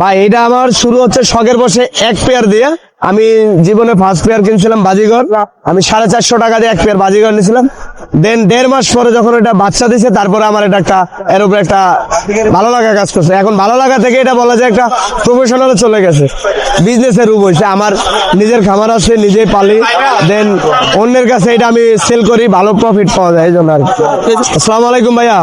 ভাই এটা আমার শুরু হচ্ছে শখের বসে এক পেয়ার দিয়ে। আমি জীবনে ফার্স্ট পেয়ার কিনছিলাম বাজিগর। আমি সাড়ে চারশো টাকা দিয়ে এক পেয়ার বাজিগর নিয়েছিলাম। দেন দেড় মাস পরে যখন এটা বাচ্চা দিছে তারপরে আমার এটা একটা এর উপরে একটা ভালো লাগা কাজ করছে। এখন ভালো লাগা থেকে এটা বলা যায় একটা প্রফেশনালে চলে গেছে। বিজনেসের রূপ হয়েছে আমার নিজের খামার আছে নিজেই পালি। দেন অন্যের কাছে এটা আমি সেল করি ভালো প্রফিট পাওয়া যায় এই জন্য আর কি। আসসালামু আলাইকুম ভাইয়া।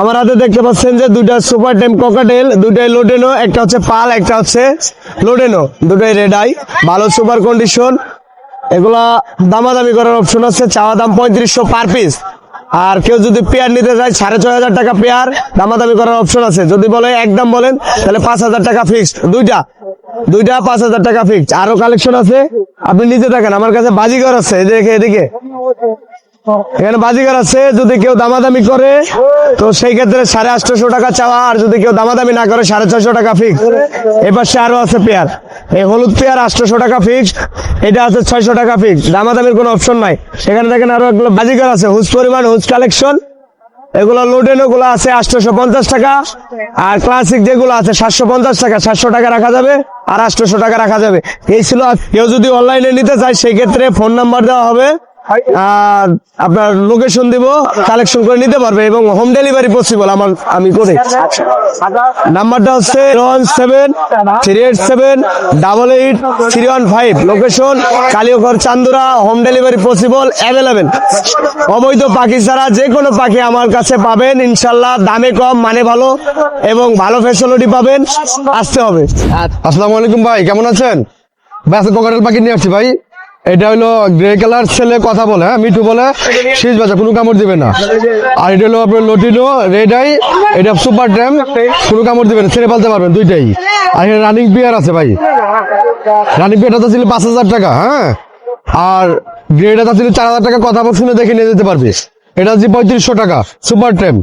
আমার হাতে দেখতে পাচ্ছেন যে দুইটা সুপার টেম ককাটেল দুইটাই লোডেনো একটা হচ্ছে পাল একটা হচ্ছে লোডেনো দুটোই রেড আই ভালো সুপার কন্ডিশন এগুলা দামাদামি করার অপশন আছে। চাওয়া দাম পঁয়ত্রিশশো পার পিস আর কেউ যদি পেয়ার নিতে চায়, সাড়ে ছয় হাজার টাকা পেয়ার দামাদামি করার অপশন আছে। যদি বলে একদম বলেন, তাহলে পাঁচ হাজার টাকা ফিক্সড দুইটা। দুইটা পাঁচ হাজার টাকা ফিক্সড আরও কালেকশন আছে। আপনি নিতে দেখেন, আমার কাছে বাজিঘর আছে। এদিকে এদিকে। এখানে বাজিগার আছে, যদি কেউ দামাদামি করে, তো সেই ক্ষেত্রে সাড়ে আটশো টাকা চাওয়া, আর যদি কেউ দামাদামি না করে, সাড়ে ছয়শো টাকা ফিক্স এবার সে আরও আছে পেয়ার। এই হলুদ পেয়ার আটশোশো টাকা ফিক্স এটা আছে ছয়শো টাকা ফিক্স দামাদামির কোনো অপশন নাই। এখানে দেখেন আরও এগুলো বাজিগার আছে হুজ পরিমাণ হুজ কালেকশন এগুলো লোডেনগুলো আছে আটশোশো পঞ্চাশ টাকা। আর ক্লাসিক যেগুলো আছে, সাতশো পঞ্চাশ টাকা, সাতশো টাকা রাখা যাবে, আর আটশোশো টাকা রাখা যাবে। এই ছিল কেউ যদি অনলাইনে নিতে চায়, সেই ক্ষেত্রে ফোন নাম্বার দেওয়া হবে। আপনার লোকেশন দিব কালেকশন করে নিতে পারবে এবং হোম ডেলিভারি পসিবল আমার আমি করে। নাম্বারটা হচ্ছে one seven three eight seven double eight three one five location Kaliakair Chandura home delivery possible available অবৈধ পাখি ছাড়া যে কোনো পাখি আমার কাছে পাবেন ইনশাল্লাহ দামে কম মানে ভালো এবং ভালো ফেসিলিটি পাবেন। আসতে হবে। আসসালামু আলাইকুম ভাই কেমন আছেন? ব্যাস কোকাটেল পাখি নিয়ে আসছি ভাই। এটা হলো গ্রে কালার ছেলে কথা বলে হ্যাঁ মিঠু বলে, শীষ বাচ্চা কোনো কামড় দিবে না। আর এটা হলো আপনার লটিনো রেড আই এটা সুপার ট্যাম কোনো কামড় দিবে না ছেড়ে পালতে পারবেন দুইটাই। আর এখানে রানিং পিয়ার আছে ভাই। রানিং পিয়ারটা তো ছিল পাঁচ হাজার টাকা হ্যাঁ? আর গ্রেটা তো ছিল চার হাজার টাকা, কথা শুনে দেখে নিয়ে যেতে পারবে। এটা হচ্ছে পঁয়ত্রিশশো টাকা সুপার ট্যাম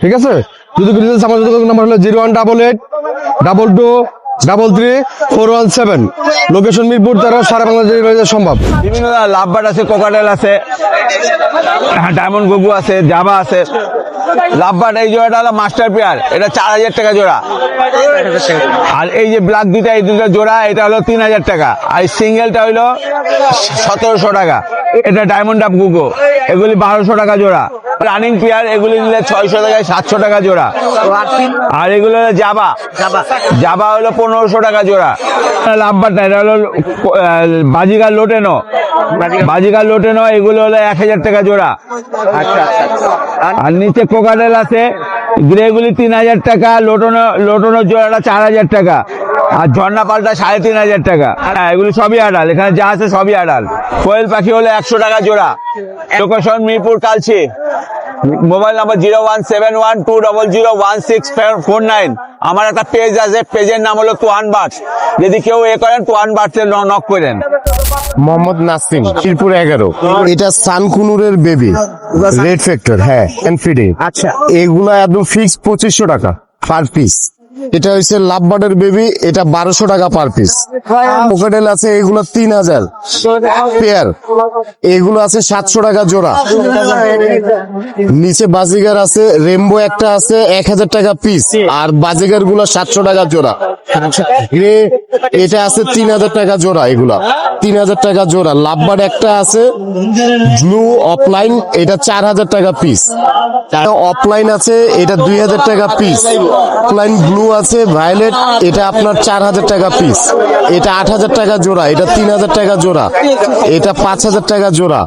ঠিক আছে? যদি আমার নাম্বার হলো zero one double eight double two double three four one seven location Mirpur, তেরো সারা বাংলাদেশ সম্ভব। বিভিন্ন লাভবার্ড আছে কোকাটেল আছে ডায়মন্ড গুগু আছে জাবা আছে। লাভবার্ড এই জোড়াটা হলো মাস্টার পেয়ার এটা চার হাজার টাকা জোড়া। আর এই যে ব্ল্যাক দুটা এই দুটা জোড়া, এটা হলো তিন হাজার টাকা। আর সিঙ্গেলটা হইল সতেরোশো টাকা। এটা ডায়মন্ড আপ গুগো। এগুলি বারোশো টাকা জোড়া। রানিং পেয়ার এগুলি নিলে ছয়শো টাকায় সাতশো টাকা জোড়া। আর এগুলো হলো জাবা জাবা হলো পনেরোশো টাকা জোড়া। লাভবার্ড না এটা হলো আহ, বাজিগার লোটেনো। বাজিগার লোটেনো এগুলো হলো এক হাজার টাকা জোড়া। আর? নিচে কোকাটেল আছে গ্রেগুলি তিন হাজার টাকা লোটনো লোটনো জোড়াটা চার হাজার টাকা। আর ঝর্ণা পাল্টা সাড়ে তিন হাজার টাকা। হ্যাঁ এগুলি সবই আড়াল এখানে যা আছে সবই আড়াল। কোয়েল পাখি হলো একশো টাকা জোড়া। Location Mirpur Kalshi. Mobile number zero one seven one two double zero one six four nine আমার একটা পেজ আছে পেজের নাম হলো তোয়ান বার্ডস যদি কেউ এ করেন তোয়ান বার্ডসে নক করেন মোহাম্মদ নাসিম শিরপুর এগারো। এটা সানকুনুরের বেবি রেড ফ্যাক্টর হ্যাঁ এনফিডে আচ্ছা এগুলা একদম ফিক্স পঁচিশশো টাকা পার পিস এটা হচ্ছে লাভবার্ডের বেবি, এটা বারোশো টাকা পার পিস পকেটেল আছে এগুলো তিন হাজার। পেয়ার, এগুলো আছে সাতশো টাকা জোড়া। নিচে বাজিগার আছে, রেমবো একটা আছে, এক হাজার টাকা পিস আর বাজিগারগুলো সাতশো টাকা জোড়া। গ্রে এটা আছে তিন হাজার টাকা জোড়া এগুলা। তিন হাজার টাকা জোড়া। লাভবার একটা আছে, ব্লু অফলাইন, এটা চার হাজার টাকা পিস অফলাইন আছে, এটা দুই হাজার টাকা পিস অফলাইন ব্লু আছে ভায়োলেট এটা আপনার চার হাজার টাকা পিস এটা আট হাজার টাকা জোড়া, এটা তিন হাজার টাকা জোড়া। এটা পাঁচ হাজার টাকা জোড়া,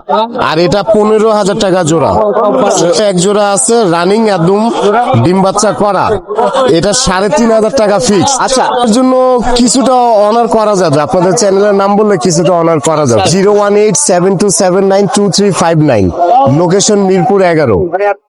আর এটা পনেরো হাজার টাকা জোড়া। এক জোড়া আছে রানিং একদম ডিম বাচ্চা করা। এটা সাড়ে তিন হাজার টাকা ফিক্স আচ্ছা এর জন্য কিছুটা অনার করা যাবে। আপনাদের চ্যানেলের নাম বললে কিছুটা অনার করা যাবে। Zero one eight seven two seven nine two three five nine. Location Mirpur এগারো।